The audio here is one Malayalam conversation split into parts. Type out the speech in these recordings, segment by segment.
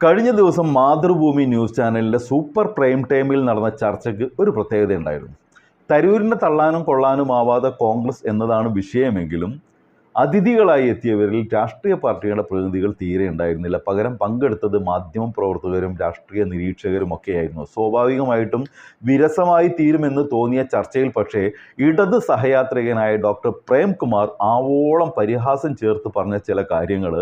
കഴിഞ്ഞ ദിവസം മാതൃഭൂമി ന്യൂസ് ചാനലിന്റെ സൂപ്പർ പ്രൈം ടൈമിൽ നടന്ന ചർച്ചയ്ക്ക് ഒരു പ്രത്യേകതയുണ്ടായിരുന്നു. തരൂരിനെ തള്ളാനും കൊള്ളാനും ആവാതെ കോൺഗ്രസ് എന്നതാണ് വിഷയമെങ്കിലും അതിഥികളായി എത്തിയവരിൽ രാഷ്ട്രീയ പാർട്ടികളുടെ പ്രതിനിധികൾ തീരെ ഉണ്ടായിരുന്നില്ല. പകരം പങ്കെടുത്തത് മാധ്യമ പ്രവർത്തകരും രാഷ്ട്രീയ നിരീക്ഷകരും ഒക്കെയായിരുന്നു. സ്വാഭാവികമായിട്ടും വിരസമായി തീരുമെന്ന് തോന്നിയ ചർച്ചയിൽ പക്ഷേ ഇടത് സഹയാത്രികനായ ഡോക്ടർ പ്രേംകുമാർ ആവോളം പരിഹാസം ചേർത്ത് പറഞ്ഞ ചില കാര്യങ്ങൾ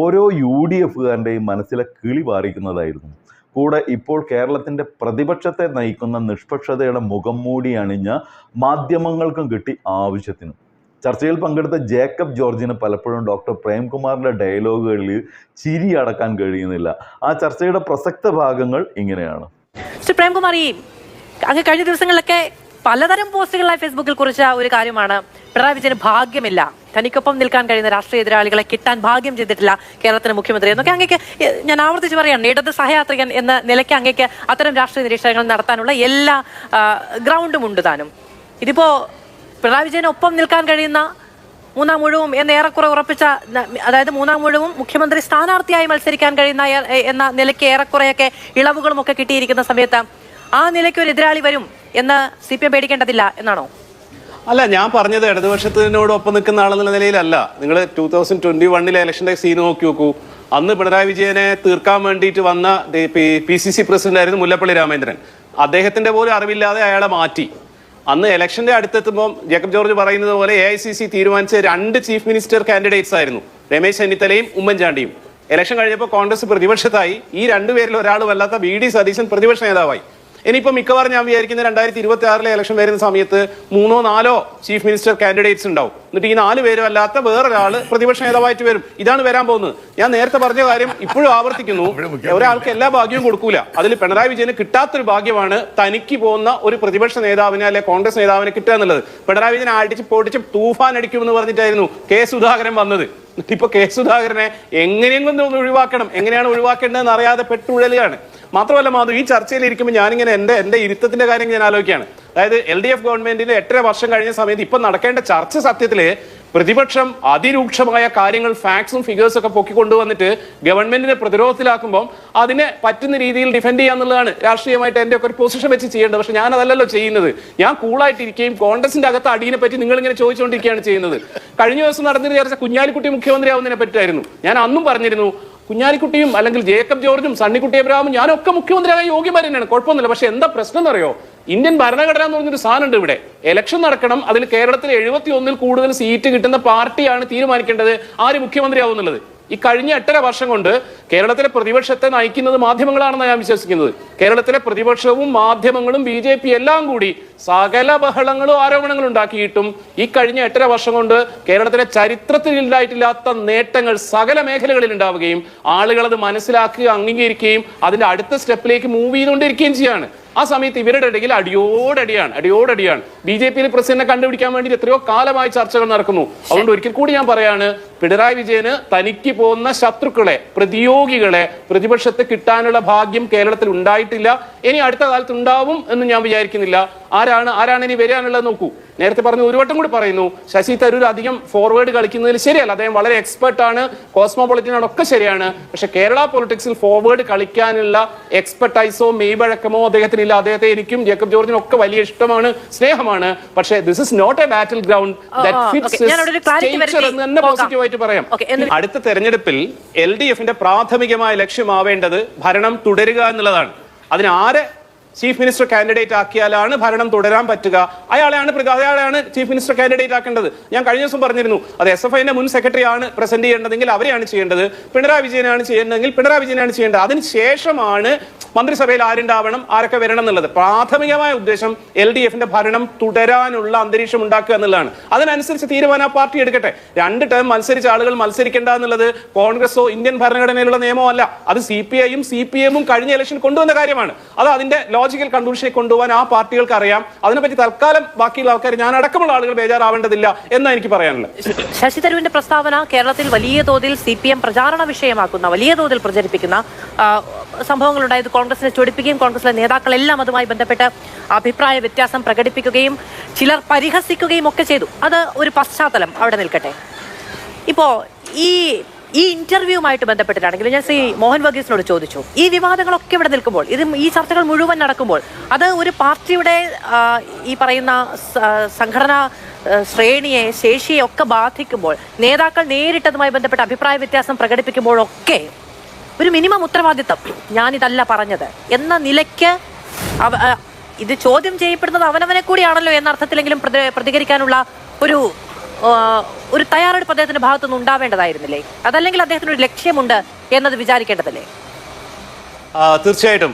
ഓരോ യു ഡി എഫുകാരന്റെയും മനസ്സിലെ കിളി പാറിക്കുന്നതായിരുന്നു കൂടെ ഇപ്പോൾ കേരളത്തിന്റെ പ്രതിപക്ഷത്തെ നയിക്കുന്ന നിഷ്പക്ഷതയുടെ മുഖം മൂടി അണിഞ്ഞ മാധ്യമങ്ങൾക്കും കിട്ടി ആവശ്യത്തിനും. ചർച്ചയിൽ പങ്കെടുത്ത ജേക്കബ് ജോർജിന് പലപ്പോഴും ഡോക്ടർ പ്രേംകുമാറിന്റെ ഡയലോഗുകളിൽ ചിരി അടക്കാൻ കഴിയുന്നില്ല. ആ ചർച്ചയുടെ പ്രസക്ത ഭാഗങ്ങൾ ഇങ്ങനെയാണ്. പ്രേംകുമാർ അങ്ങ് കഴിഞ്ഞ ദിവസങ്ങളിലൊക്കെ പലതരം പോസ്റ്റുകളായി ഫേസ്ബുക്കിൽ കുറിച്ച ഒരു കാര്യമാണ്. പിണറായി വിജയന് ഭാഗ്യമില്ല. തനിക്കൊപ്പം നിൽക്കാൻ കഴിയുന്ന രാഷ്ട്രീയ എതിരാളികളെ കിട്ടാൻ ഭാഗ്യം ചെയ്തിട്ടില്ല കേരളത്തിന് മുഖ്യമന്ത്രി എന്നൊക്കെ അങ്ങേക്ക് ഞാൻ ആവർത്തിച്ച് പറയാണ് ഇടത് സഹയാത്രികൻ എന്ന നിലയ്ക്ക് അങ്ങേക്ക് അത്തരം രാഷ്ട്രീയ നിരീക്ഷണങ്ങൾ നടത്താനുള്ള എല്ലാ ഗ്രൗണ്ടും ഉണ്ട് താനും. ഇതിപ്പോ പിണറായി വിജയന് ഒപ്പം നിൽക്കാൻ കഴിയുന്ന മൂന്നാം മുഴുവും എന്ന് ഏറെക്കുറെ ഉറപ്പിച്ച അതായത് മൂന്നാം മുഴുവും മുഖ്യമന്ത്രി സ്ഥാനാർത്ഥിയായി മത്സരിക്കാൻ കഴിയുന്ന എന്ന നിലയ്ക്ക് ഏറെക്കുറെയൊക്കെ ഇളവുകളും ഒക്കെ കിട്ടിയിരിക്കുന്ന സമയത്ത് ആ നിലയ്ക്ക് ഒരു എതിരാളി വരും എന്ന് സി പി എം പേടിക്കേണ്ടതില്ല എന്നാണോ? അല്ല ഞാൻ പറഞ്ഞത് ഇടതുപക്ഷത്തിനോട് ഒപ്പം നിൽക്കുന്ന ആളെന്നുള്ള നിലയിലല്ല. നിങ്ങൾ ടൂ തൗസൻഡ് ട്വന്റി വണ്ണിലെ ഇലക്ഷന്റെ സീൻ നോക്കി നോക്കൂ. അന്ന് പിണറായി വിജയനെ തീർക്കാൻ വേണ്ടിയിട്ട് വന്ന പി സി സി പ്രസിഡന്റ് ആയിരുന്നു മുല്ലപ്പള്ളി രാമേന്ദ്രൻ. അദ്ദേഹത്തിന്റെ പോലും അറിവില്ലാതെ അയാളെ മാറ്റി. അന്ന് ഇലക്ഷന്റെ അടുത്തെത്തുമ്പോൾ ജേക്കബ് ജോർജ് പറയുന്നത് പോലെ എ ഐ സി സി തീരുമാനിച്ച രണ്ട് ചീഫ് മിനിസ്റ്റർ കാൻഡിഡേറ്റ്സ് ആയിരുന്നു. രമേശ് ചെന്നിത്തലയും ഉമ്മൻചാണ്ടിയും. ഇലക്ഷൻ കഴിഞ്ഞപ്പോൾ കോൺഗ്രസ് പ്രതിപക്ഷത്തായി. ഈ രണ്ടുപേരിൽ ഒരാൾ വല്ലാത്ത വി ഡി സതീശൻ പ്രതിപക്ഷ നേതാവായി. ഇനിയിപ്പോ മിക്കവാറും ഞാൻ വിചാരിക്കുന്ന രണ്ടായിരത്തി ഇരുപത്തി ആറിലെ ഇലക്ഷൻ വരുന്ന സമയത്ത് മൂന്നോ നാലോ ചീഫ് മിനിസ്റ്റർ കാൻഡിഡേറ്റ്സ് ഉണ്ടാവും. എന്നിട്ട് ഈ നാല് പേരും അല്ലാത്ത വേറൊരാൾ പ്രതിപക്ഷ നേതാവായിട്ട് വരും. ഇതാണ് വരാൻ പോകുന്നത്. ഞാൻ നേരത്തെ പറഞ്ഞ കാര്യം ഇപ്പോഴും ആവർത്തിക്കുന്നു. ഒരാൾക്ക് എല്ലാ ഭാഗ്യവും കൊടുക്കൂല. അതിൽ പിണറായി വിജയന് കിട്ടാത്തൊരു ഭാഗ്യമാണ് തനിക്ക് പോകുന്ന ഒരു പ്രതിപക്ഷ നേതാവിനെ അല്ലെ കോൺഗ്രസ് നേതാവിനെ കിട്ടുക എന്നുള്ളത്. പിണറായി വിജയൻ അടിച്ച് പൊടിച്ച് തൂഫാൻ അടിക്കുമെന്ന് പറഞ്ഞിട്ടായിരുന്നു കെ സുധാകരൻ വന്നത്. ഇപ്പൊ കെ സുധാകരനെ എങ്ങനെയെങ്കിലും ഒന്ന് ഒഴിവാക്കണം. എങ്ങനെയാണ് ഒഴിവാക്കേണ്ടതെന്ന് അറിയാതെ പെട്ടുഴലുകയാണ്. മാത്രമല്ല മാധു ഈ ചർച്ചയിൽ ഇരിക്കുമ്പോൾ ഞാനിങ്ങനെ എന്റെ എന്റെ ഇരുത്തത്തിന്റെ കാര്യം ഞാൻ ആലോചിക്കുകയാണ്. അതായത് എൽ ഡി എഫ് ഗവൺമെന്റിന്റെ എട്ടര വർഷം കഴിഞ്ഞ സമയത്ത് ഇപ്പൊ നടക്കേണ്ട ചർച്ച സത്യത്തിൽ പ്രതിപക്ഷം അതിരൂക്ഷമായ കാര്യങ്ങൾ ഫാക്ട്സും ഫിഗേഴ്സും ഒക്കെ പൊക്കിക്കൊണ്ടുവന്നിട്ട് ഗവൺമെന്റിനെ പ്രതിരോധത്തിലാക്കുമ്പോൾ അതിനെ പറ്റുന്ന രീതിയിൽ ഡിഫെൻഡ് ചെയ്യാന്നുള്ളതാണ് രാഷ്ട്രീയമായിട്ട് എന്റെ ഒക്കെ ഒരു പൊസിഷൻ വെച്ച് ചെയ്യേണ്ടത്. പക്ഷെ ഞാൻ അതല്ലല്ലോ ചെയ്യുന്നത്. ഞാൻ കൂളായിട്ടിരിക്കുകയും കോൺഗ്രസിന്റെ അകത്ത് അടിയെ പറ്റി നിങ്ങൾ ഇങ്ങനെ ചോദിച്ചുകൊണ്ടിരിക്കുകയാണ് ചെയ്യുന്നത്. കഴിഞ്ഞ ദിവസം നടന്നിരുന്ന ചർച്ച കുഞ്ഞാലിക്കുട്ടി മുഖ്യമന്ത്രിയാവുന്നതിനെ പറ്റിയായിരുന്നു. ഞാൻ അന്നും പറഞ്ഞിരുന്നു കുഞ്ഞാലിക്കുട്ടിയും അല്ലെങ്കിൽ ജേക്കബ് ജോർജും സണ്ണിക്കുട്ടി അബ്രാമും ഞാനൊക്കെ മുഖ്യമന്ത്രിയായ യോഗ്യമാർ തന്നെയാണ്. കുഴപ്പമൊന്നുമില്ല. പക്ഷെ എന്താ പ്രശ്നം എന്നറിയോ? ഇന്ത്യൻ ഭരണഘടന എന്ന് പറഞ്ഞൊരു സാധനമുണ്ട് ഇവിടെ. ഇലക്ഷൻ നടക്കണം. അതിൽ കേരളത്തിൽ എഴുപത്തി ഒന്നിൽ കൂടുതൽ സീറ്റ് കിട്ടുന്ന പാർട്ടിയാണ് തീരുമാനിക്കേണ്ടത്. ആര് മുഖ്യമന്ത്രിയാവും എന്നുള്ളത്? ഈ കഴിഞ്ഞ എട്ടര വർഷം കൊണ്ട് കേരളത്തിലെ പ്രതിപക്ഷത്തെ നയിക്കുന്നത് മാധ്യമങ്ങളാണെന്ന് ഞാൻ വിശ്വസിക്കുന്നത്. കേരളത്തിലെ പ്രതിപക്ഷവും മാധ്യമങ്ങളും ബി ജെ പി എല്ലാം കൂടി സകല ബഹളങ്ങളും ആരോപണങ്ങളും ഉണ്ടാക്കിയിട്ടും ഈ കഴിഞ്ഞ എട്ടര വർഷം കൊണ്ട് കേരളത്തിലെ ചരിത്രത്തിൽ ഉണ്ടായിട്ടില്ലാത്ത നേട്ടങ്ങൾ സകല മേഖലകളിൽ ഉണ്ടാവുകയും ആളുകൾ അത് മനസ്സിലാക്കുകയും അംഗീകരിക്കുകയും അതിന്റെ അടുത്ത സ്റ്റെപ്പിലേക്ക് മൂവ് ചെയ്തുകൊണ്ടിരിക്കുകയും ചെയ്യാണ്. ആ സമയത്ത് ഇവരുടെ ഇടയിൽ അടിയോടടിയാണ് അടിയോടടിയാണ്. ബി ജെ പിയിൽ പ്രസിഡന്റിനെ കണ്ടുപിടിക്കാൻ വേണ്ടി എത്രയോ കാലമായി ചർച്ചകൾ നടക്കുന്നു. അതുകൊണ്ട് ഒരിക്കൽ കൂടി ഞാൻ പറയാണ് പിണറായി വിജയന് തനിക്ക് പോകുന്ന ശത്രുക്കളെ പ്രതിയോഗികളെ പ്രതിപക്ഷത്തെ കിട്ടാനുള്ള ഭാഗ്യം കേരളത്തിൽ ഉണ്ടായിട്ടില്ല. ഇനി അടുത്ത കാലത്ത് ഉണ്ടാവും എന്ന് ഞാൻ വിചാരിക്കുന്നില്ല. ആരാണ് ആരാണ് ഇനി വരാനുള്ളത് നോക്കൂ. നേരത്തെ പറഞ്ഞു ഒരു വട്ടം കൂടി പറയുന്നു ശശി തരൂർ അധികം ഫോർവേഡ് കളിക്കുന്നതിൽ ശരിയല്ല. അദ്ദേഹം വളരെ എക്സ്പെർട്ട് ആണ് കോസ്മോപൊളിറ്റൻ ആണ് ഒക്കെ ശരിയാണ്. പക്ഷെ കേരള പൊളിറ്റിക്സിൽ ഫോർവേഡ് കളിക്കാനുള്ള എക്സ്പെർട്ടൈസോ മെയ്വഴക്കമോ അദ്ദേഹത്തിനില്ല. അദ്ദേഹത്തെ എനിക്കും ജേക്കബ് ജോർജിനും ഒക്കെ വലിയ ഇഷ്ടമാണ് സ്നേഹമാണ്. പക്ഷെ this is not a battle ground എന്ന് തന്നെ പോസിറ്റീവായിട്ട് ആയിട്ട് പറയാം. അടുത്ത തെരഞ്ഞെടുപ്പിൽ എൽ ഡി എഫിന്റെ പ്രാഥമികമായ ലക്ഷ്യമാവേണ്ടത് ഭരണം തുടരുക എന്നുള്ളതാണ്. അതിന് ആരെ ചീഫ് മിനിസ്റ്റർ കാൻഡിഡേറ്റ് ആക്കിയാലാണ് ഭരണം തുടരാൻ പറ്റുക. അയാളെയാണ് അയാളെയാണ് ചീഫ് മിനിസ്റ്റർ കാൻഡിഡേറ്റ് ആക്കേണ്ടത്. ഞാൻ കഴിഞ്ഞ ദിവസം പറഞ്ഞിരുന്നു അത് എസ് എഫ് ഐന്റെ മുൻ സെക്രട്ടറി ആണ് പ്രസന്റ് ചെയ്യേണ്ടതെങ്കിൽ അവരെയാണ് ചെയ്യേണ്ടത്. പിണറായി വിജയനാണ് ചെയ്യേണ്ടതെങ്കിൽ പിണറായി വിജയനാണ് ചെയ്യേണ്ടത്. അതിനുശേഷമാണ് മന്ത്രിസഭയിൽ ആരുണ്ടാവണം ആരൊക്കെ വരണം എന്നുള്ളത്. പ്രാഥമികമായ ഉദ്ദേശം എൽ ഡി എഫിന്റെ ഭരണം തുടരാനുള്ള അന്തരീക്ഷം ഉണ്ടാക്കുക എന്നുള്ളതാണ്. അതിനനുസരിച്ച് തീരുമാനം ആ പാർട്ടി എടുക്കട്ടെ. രണ്ട് ടേം മത്സരിച്ച ആളുകൾ മത്സരിക്കേണ്ട എന്നുള്ളത് കോൺഗ്രസോ ഇന്ത്യൻ ഭരണഘടനയിലുള്ള നിയമമോ അല്ല അത് സി പി ഐയും സി പി എമ്മും കഴിഞ്ഞ ഇലക്ഷൻ കൊണ്ടുവന്ന കാര്യമാണ്. അത് അതിന്റെ ലോജിക്കൽ കൺക്ലൂഷനിൽ കൊണ്ടുപോകാൻ ആ പാർട്ടികൾക്ക് അറിയാം. അതിനെപ്പറ്റി തൽക്കാലം ബാക്കിയുള്ള ആൾക്കാർ ഞാൻ അടക്കമുള്ള ആളുകൾ ബേജാറാവേണ്ടതില്ല എന്നാണ് എനിക്ക് പറയാനുള്ളത്. ശശി തരൂരിന്റെ പ്രസ്താവന കേരളത്തിൽ വലിയ തോതിൽ സി പി എം പ്രചാരണ വിഷയമാക്കുന്ന വലിയ തോതിൽ പ്രചരിപ്പിക്കുന്ന സംഭവങ്ങൾ സംഭവങ്ങളുണ്ടായത് കോൺഗ്രസിനെ ചൊടിപ്പിക്കുകയും കോൺഗ്രസിലെ നേതാക്കളെല്ലാം അതുമായി ബന്ധപ്പെട്ട് അഭിപ്രായ വ്യത്യാസം പ്രകടിപ്പിക്കുകയും ചിലർ പരിഹസിക്കുകയും ഒക്കെ ചെയ്തു. അത് ഒരു പശ്ചാത്തലം അവിടെ നിൽക്കട്ടെ. ഇപ്പോ ഈ ഈ ഇന്റർവ്യൂവുമായിട്ട് ബന്ധപ്പെട്ടിട്ടാണെങ്കിൽ ഞാൻ ശ്രീ മോഹൻ വർഗീസിനോട് ചോദിച്ചു. ഈ വിവാദങ്ങളൊക്കെ ഇവിടെ നിൽക്കുമ്പോൾ ഇത് ഈ ചർച്ചകൾ മുഴുവൻ നടക്കുമ്പോൾ അത് ഒരു പാർട്ടിയുടെ ഈ പറയുന്ന സംഘടനാ ശ്രേണിയെ ശേഷിയെ ഒക്കെ ബാധിക്കുമ്പോൾ നേതാക്കൾ നേരിട്ടതുമായി ബന്ധപ്പെട്ട അഭിപ്രായ വ്യത്യാസം പ്രകടിപ്പിക്കുമ്പോഴൊക്കെ ഒരു മിനിമം ഉത്തരവാദിത്തം ഞാനിതല്ല പറഞ്ഞത് എന്ന നിലയ്ക്ക് ഇത് ചോദ്യം ചെയ്യപ്പെടുന്നത് അവനവനെ കൂടിയാണല്ലോ എന്ന അർത്ഥത്തിലെങ്കിലും പ്രതികരിക്കാനുള്ള ഒരു ഒരു തയ്യാറെടുപ്പ് അദ്ദേഹത്തിന്റെ ഭാഗത്തുനിന്ന് ഉണ്ടാവേണ്ടതായിരുന്നില്ലേ? അതല്ലെങ്കിൽ അദ്ദേഹത്തിന് ഒരു ലക്ഷ്യമുണ്ട് എന്നത് വിചാരിക്കേണ്ടതല്ലേ? തീർച്ചയായിട്ടും.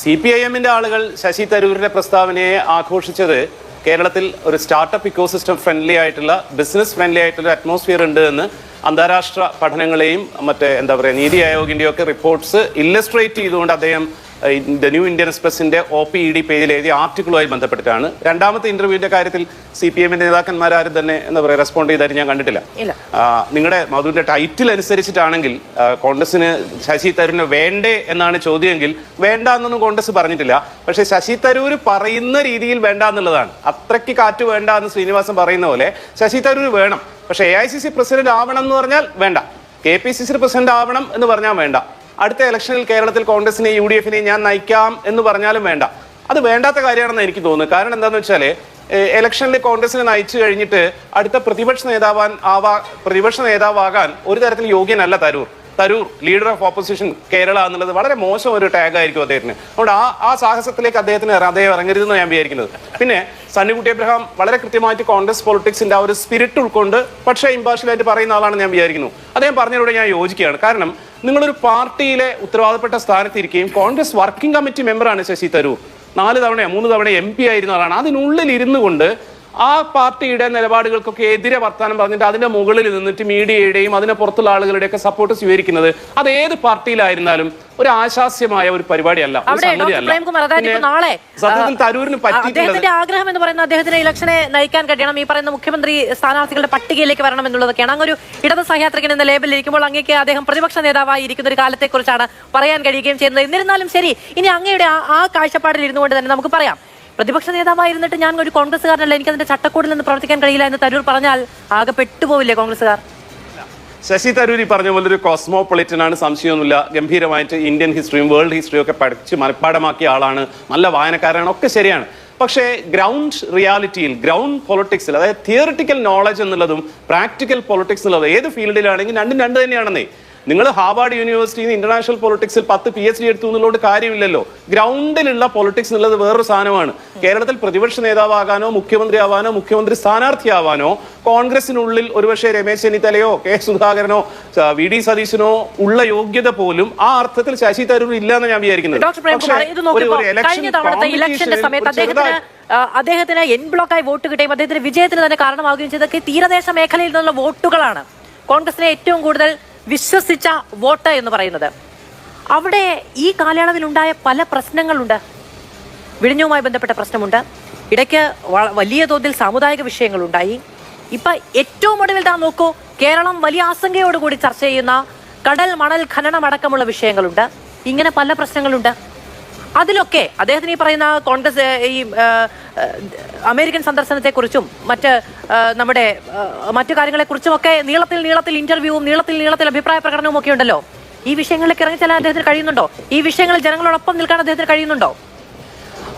സി പി ഐ എമ്മിന്റെ ആളുകൾ ശശി തരൂരിന്റെ പ്രസ്താവനയെ ആഘോഷിച്ചത് കേരളത്തിൽ ഒരു സ്റ്റാർട്ടപ്പ് ഇക്കോസിസ്റ്റം ഫ്രണ്ട്ലി ആയിട്ടുള്ള ബിസിനസ് ഫ്രണ്ട്ലി ആയിട്ടുള്ള അറ്റ്മോസ്ഫിയർ ഉണ്ട് എന്ന് അന്താരാഷ്ട്ര പഠനങ്ങളെയും മറ്റേ എന്താ പറയുക നീതി ആയോഗിന്റെയൊക്കെ റിപ്പോർട്ട്സ് ഇല്ലസ്ട്രേറ്റ് ചെയ്തുകൊണ്ട് അദ്ദേഹം ദ ന്യൂ ഇന്ത്യൻ എക്സ്പ്രസിന്റെ ഒ പി ഇ ഡി പേജിൽ എഴുതിയ ആർട്ടിക്കിളുമായി ബന്ധപ്പെട്ടിട്ടാണ്. രണ്ടാമത്തെ ഇന്റർവ്യൂവിന്റെ കാര്യത്തിൽ സി പി എമ്മിന്റെ നേതാക്കന്മാരും തന്നെ എന്താ പറയുക റെസ്പോണ്ട് ചെയ്തായിട്ട് ഞാൻ കണ്ടിട്ടില്ല. നിങ്ങളുടെ മധുവിന്റെ ടൈറ്റിൽ അനുസരിച്ചിട്ടാണെങ്കിൽ കോൺഗ്രസിന് ശശി തരൂരിന് വേണ്ടേ എന്നാണ് ചോദ്യമെങ്കിൽ വേണ്ട എന്നൊന്നും കോൺഗ്രസ് പറഞ്ഞിട്ടില്ല. പക്ഷേ ശശി തരൂർ പറയുന്ന രീതിയിൽ വേണ്ട എന്നുള്ളതാണ് അത്രയ്ക്ക് കാറ്റ് വേണ്ട എന്ന് ശ്രീനിവാസൻ പറയുന്ന പോലെ ശശി തരൂർ വേണം. പക്ഷേ A I C C president ആവണം എന്ന് പറഞ്ഞാൽ വേണ്ട. K P C C president ആവണം എന്ന് പറഞ്ഞാൽ വേണ്ട. അടുത്ത ഇലക്ഷനിൽ കേരളത്തിൽ കോൺഗ്രസിനെയും യു ഡി എഫിനെയും ഞാൻ നയിക്കാം എന്ന് പറഞ്ഞാലും വേണ്ട. അത് വേണ്ടാത്ത കാര്യമാണെന്ന് എനിക്ക് തോന്നുന്നു കാരണം എന്താണെന്ന് വെച്ചാൽ ഇലക്ഷനിൽ കോൺഗ്രസിനെ നയിച്ചു കഴിഞ്ഞിട്ട് അടുത്ത പ്രതിപക്ഷ നേതാവാൻ ആവാ പ്രതിപക്ഷ നേതാവാകാൻ ഒരു തരത്തിൽ യോഗ്യനല്ല Tharoor. Tharoor leader of opposition Kerala എന്നുള്ളത് വളരെ മോശം ഒരു ടാഗ് ആയിരിക്കും അദ്ദേഹത്തിന്. അതുകൊണ്ട് ആ ആ സാഹസത്തിലേക്ക് അദ്ദേഹത്തിന് അദ്ദേഹം ഇറങ്ങരുതെന്ന് ഞാൻ വിചാരിക്കുന്നത്. പിന്നെ സണ്ണിക്കുട്ടി അബ്രഹാം വളരെ കൃത്യമായിട്ട് കോൺഗ്രസ് പൊളിറ്റിക്സിന്റെ ആ ഒരു സ്പിരിറ്റ് ഉൾക്കൊണ്ട് പക്ഷേ ഇമ്പാർഷ്യലായിട്ട് പറയുന്ന ആളാണ് ഞാൻ വിചാരിക്കുന്നു. അദ്ദേഹം പറഞ്ഞതിലൂടെ ഞാൻ യോജിക്കുകയാണ്. കാരണം നിങ്ങളൊരു പാർട്ടിയിലെ ഉത്തരവാദപ്പെട്ട സ്ഥാനത്തിരിക്കുകയും കോൺഗ്രസ് വർക്കിംഗ് കമ്മിറ്റി മെമ്പറാണ് ശശി തരൂർ. നാല് തവണയോ മൂന്ന് തവണ എം പി ആയിരുന്ന ആളാണ്. അതിനുള്ളിൽ ഇരുന്നു കൊണ്ട് ആ പാർട്ടിയുടെ നിലപാടുകൾക്കൊക്കെ എതിരെ വർത്താനം പറഞ്ഞിട്ട് അതിന്റെ മുകളിൽ നിന്നിട്ട് മീഡിയയുടെയും അതിനെ പുറത്തുള്ള ആളുകളുടെയൊക്കെ സപ്പോർട്ട് സ്വീകരിക്കുന്നത് അത് ഏത് പാർട്ടിയിലായിരുന്നാലും ഒരു ആശാസ്യമായ ഒരു പരിപാടിയല്ല നാളെ സത്യത്തിൽ തരൂരിന് അദ്ദേഹത്തിന്റെ ആഗ്രഹം എന്ന് പറയുന്നത് അദ്ദേഹത്തിന് ഇലക്ഷനെ നയിക്കാൻ കഴിയണം. ഈ പറയുന്ന മുഖ്യമന്ത്രി സ്ഥാനാർത്ഥികളുടെ പട്ടികയിലേക്ക് വരണം എന്നുള്ളതൊക്കെയാണ്. അങ്ങ് ഒരു ഇടത് സഹയാത്രികൻ എന്ന ലേബലിൽ ഇരിക്കുമ്പോൾ അങ്ങേക്ക് അദ്ദേഹം പ്രതിപക്ഷ നേതാവായി ഇരിക്കുന്ന ഒരു കാലത്തെക്കുറിച്ചാണ് പറയാൻ കഴിയുകയും ചെയ്യുന്നത്. എന്നിരുന്നാലും ശരി ഇനി അങ്ങയുടെ ആ കാഴ്ചപ്പാടിൽ ഇരുന്നുകൊണ്ട് തന്നെ നമുക്ക് പറയാം. പ്രതിപക്ഷ നേതാവായിരുന്നിട്ട് ഞാൻ ഒരു കോൺഗ്രസ്സുകാരനല്ല എനിക്ക് അതിന്റെ ചട്ടക്കൂടിൽ നിന്ന് പ്രവർത്തിക്കാൻ കഴിയില്ല എന്ന് തരൂർ പറഞ്ഞാൽ ആകെ പെട്ടുപോവില്ലേ കോൺഗ്രസ്സുകാർ? ശശി തരൂർ ഈ പറഞ്ഞ പോലെ ഒരു കോസ്മോപൊളിറ്റൻ ആണ് സംശയമൊന്നുമില്ല. ഗംഭീരമായിട്ട് ഇന്ത്യൻ ഹിസ്റ്ററിയും വേൾഡ് ഹിസ്റ്ററിയും ഒക്കെ പഠിച്ച് മനഃപ്പാടമാക്കിയ ആളാണ്. നല്ല വായനക്കാരാണ് ഒക്കെ ശരിയാണ്. പക്ഷേ ഗ്രൗണ്ട് റിയാലിറ്റിയിൽ ഗ്രൗണ്ട് പൊളിറ്റിക്സിൽ അതായത് തിയറിറ്റിക്കൽ നോളജ് എന്നുള്ളതും പ്രാക്ടിക്കൽ പൊളിറ്റിക്സ് എന്നുള്ളതും ഏത് ഫീൽഡിലാണെങ്കിൽ രണ്ടും രണ്ട് തന്നെയാണെന്നേ. നിങ്ങൾ ഹാർവാർഡ് യൂണിവേഴ്സിറ്റിയിൽ നിന്ന് ഇന്റർനാഷണൽ പൊളിറ്റിക്സിൽ പത്ത് പി എച്ച് ഡി എടുത്തു എന്നുള്ളതുകൊണ്ട് കാര്യമില്ലല്ലോ. ഗ്രൗണ്ടിലുള്ള പൊളിറ്റിക്സ് എന്നുള്ളത് വേറൊരു സാധനമാണ്. കേരളത്തിൽ പ്രതിപക്ഷ നേതാവാകാനോ മുഖ്യമന്ത്രിയാവാനോ മുഖ്യമന്ത്രി സ്ഥാനാർത്ഥിയാവാനോ കോൺഗ്രസിനുള്ളിൽ ഒരുപക്ഷെ രമേശ് ചെന്നിത്തലയോ കെ സുധാകരനോ വി ഡി സതീശനോ ഉള്ള യോഗ്യത പോലും ആ അർത്ഥത്തിൽ ശശി തരൂർ ഇല്ല എന്ന് ഞാൻ വിചാരിക്കുന്നത് അദ്ദേഹത്തിന് എൻ ബ്ലോക്കായി വോട്ട് കിട്ടുകയും അദ്ദേഹത്തിന് വിജയത്തിന് തന്നെ കാരണമാവുകയും ചെയ്തൊക്കെ തീരദേശ മേഖലയിൽ നിന്നുള്ള വോട്ടുകളാണ്. കോൺഗ്രസിനെ ഏറ്റവും കൂടുതൽ വിശ്വസിച്ച വോട്ട് എന്ന് പറയുന്നത്. അവിടെ ഈ കാലയളവിൽ ഉണ്ടായ പല പ്രശ്നങ്ങളുണ്ട്. വിഴിഞ്ഞവുമായി ബന്ധപ്പെട്ട പ്രശ്നമുണ്ട്. ഇടയ്ക്ക് വലിയ തോതിൽ സാമുദായിക വിഷയങ്ങളുണ്ടായി. ഇപ്പൊ ഏറ്റവും ഒടുവിൽ താ നോക്കൂ കേരളം വലിയ ആശങ്കയോടുകൂടി ചർച്ച ചെയ്യുന്ന കടൽ മണൽ ഖനനം അടക്കമുള്ള വിഷയങ്ങളുണ്ട്. ഇങ്ങനെ പല പ്രശ്നങ്ങളുണ്ട്. അതിലൊക്കെ അദ്ദേഹത്തിന് ഈ പറയുന്ന കോൺഗ്രസ് ഈ അമേരിക്കൻ സന്ദർശനത്തെക്കുറിച്ചും മറ്റ് നമ്മുടെ മറ്റു കാര്യങ്ങളെക്കുറിച്ചും ഒക്കെ നീളത്തിൽ നീളത്തിൽ ഇന്റർവ്യൂവും നീളത്തിൽ നീളത്തിൽ അഭിപ്രായ പ്രകടനവും ഒക്കെ ഉണ്ടല്ലോ. ഈ വിഷയങ്ങളിലേക്ക് ഇറങ്ങിച്ചെല്ലാൻ അദ്ദേഹത്തിന് കഴിയുന്നുണ്ടോ? ഈ വിഷയങ്ങളിൽ ജനങ്ങളോടൊപ്പം നിൽക്കാൻ അദ്ദേഹത്തിന് കഴിയുന്നുണ്ടോ?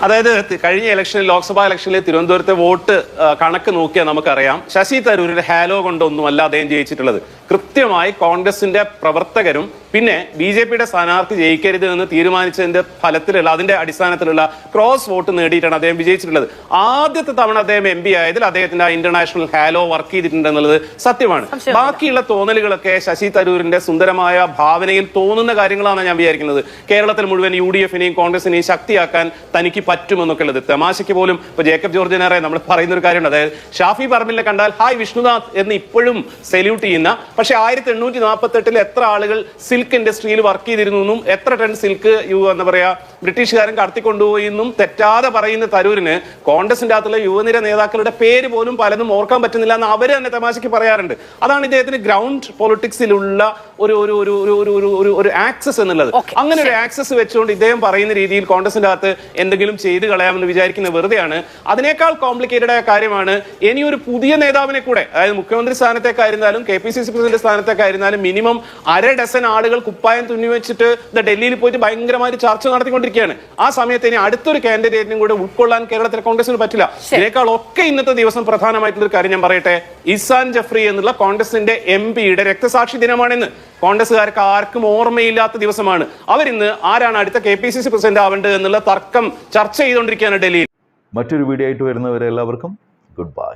അതായത് കഴിഞ്ഞ ഇലക്ഷനിൽ ലോക്സഭാ ഇലക്ഷനിൽ തിരുവനന്തപുരത്തെ വോട്ട് കണക്ക് നോക്കിയാൽ നമുക്കറിയാം. ശശി തരൂരിന്റെ ഹാലോ കൊണ്ടൊന്നും അല്ല അദ്ദേഹം ജയിച്ചിട്ടുള്ളത്. കൃത്യമായി കോൺഗ്രസിന്റെ പ്രവർത്തകരും പിന്നെ ബി ജെ പിയുടെ സ്ഥാനാർത്ഥി ജയിക്കരുത് എന്ന് തീരുമാനിച്ചതിന്റെ ഫലത്തിലുള്ള അതിന്റെ അടിസ്ഥാനത്തിലുള്ള ക്രോസ് വോട്ട് നേടിയിട്ടാണ് അദ്ദേഹം വിജയിച്ചിട്ടുള്ളത്. ആദ്യത്തെ തവണ അദ്ദേഹം എം പി ആയതിൽ അദ്ദേഹത്തിന്റെ ആ ഇന്റർനാഷണൽ ഹാലോ വർക്ക് ചെയ്തിട്ടുണ്ട് എന്നുള്ളത് സത്യമാണ്. ബാക്കിയുള്ള തോന്നലുകളൊക്കെ ശശി തരൂരിന്റെ സുന്ദരമായ ഭാവനയിൽ തോന്നുന്ന കാര്യങ്ങളാണ് ഞാൻ വിചാരിക്കുന്നത്. കേരളത്തിൽ മുഴുവൻ യു ഡി എഫിനെയും കോൺഗ്രസിനെയും ശക്തിയാക്കാൻ തനിക്ക് പറ്റുമെന്നൊക്കെ ഉള്ളത്. തമാശയ്ക്ക് പോലും ഇപ്പൊ ജേക്കബ് ജോർജിനാറെ നമ്മൾ പറയുന്ന ഒരു കാര്യമുണ്ട്. അതായത് ഷാഫി പറമ്പിലിനെ കണ്ടാൽ ഹായ് വിഷ്ണുനാഥ് എന്ന് ഇപ്പോഴും സെല്യൂട്ട് ചെയ്യുന്ന പക്ഷെ ആയിരത്തി എണ്ണൂറ്റി നാൽപ്പത്തി എട്ടിൽ എത്ര ആളുകൾ സിൽ സിൽക്ക് ഇൻഡസ്ട്രിയിൽ വർക്ക് ചെയ്തിരുന്നു എന്നും എത്ര ടൺ സിൽക്ക് യു എന്താ പറയാ ബ്രിട്ടീഷുകാരൻ കടത്തിക്കൊണ്ടുപോയി എന്നും തെറ്റാതെ പറയുന്ന തരൂരിന് കോൺഗ്രസിന്റെ അകത്തുള്ള യുവനിര നേതാക്കളുടെ പേര് പോലും പലതും ഓർക്കാൻ പറ്റുന്നില്ല എന്ന് അവർ തന്നെ തമാശയ്ക്ക് പറയാറുണ്ട്. അതാണ് ഇദ്ദേഹത്തിന് ഗ്രൗണ്ട് പൊളിറ്റിക്സിലുള്ള ഒരു ഒരു ഒരു ഒരു ഒരു ഒരു ഒരു ആക്സസ് എന്നുള്ളത്. അങ്ങനെ ഒരു ആക്സസ് വെച്ചുകൊണ്ട് ഇദ്ദേഹം പറയുന്ന രീതിയിൽ കോൺഗ്രസിന്റെ അകത്ത് എന്തെങ്കിലും ചെയ്തു കളയാമെന്ന് വിചാരിക്കുന്ന വെറുതെയാണ്. അതിനേക്കാൾ കോംപ്ലിക്കേറ്റഡ് ആയ കാര്യമാണ് ഇനി ഒരു പുതിയ നേതാവിനെ കൂടെ അതായത് മുഖ്യമന്ത്രി സ്ഥാനത്തേക്കായിരുന്നാലും K P C C president സ്ഥാനത്തേക്കായിരുന്നാലും minimum അര ഡസൻ ആളുകൾ കുപ്പായം തുന്നി വെച്ചിട്ട് ദാ ഡൽഹിയിൽ പോയിട്ട് ഭയങ്കരമായിട്ട് ചർച്ച നടത്തിക്കൊണ്ടിരിക്കുകയാണ്. ആ സമയത്ത് ഇനി അടുത്തൊരു കാൻഡിഡേറ്റിനും കൂടെ ഉൾക്കൊള്ളാൻ കേരളത്തിലെ കോൺഗ്രസിന് പറ്റില്ല. ഇതിനേക്കാൾ ഒക്കെ ഇന്നത്തെ ദിവസം പ്രധാനമായിട്ടുള്ള ഒരു കാര്യം ഞാൻ പറയട്ടെ. ഇസാൻ ജഫ്രി എന്നുള്ള കോൺഗ്രസിന്റെ എം പിയുടെ രക്തസാക്ഷി ദിനമാണെന്ന് കോൺഗ്രസ്സുകാർക്ക് ആർക്കും ഓർമ്മയില്ലാത്ത ദിവസമാണ്. അവരിന്ന് ആരാണ് അടുത്ത K P C C president ആവേണ്ടത് എന്നുള്ള തർക്കം ചർച്ച ചെയ്തുകൊണ്ടിരിക്കുകയാണ് ഡൽഹിയിൽ. മറ്റൊരു വീഡിയോ ആയിട്ട് വരുന്നവരെ എല്ലാവർക്കും ഗുഡ് ബൈ.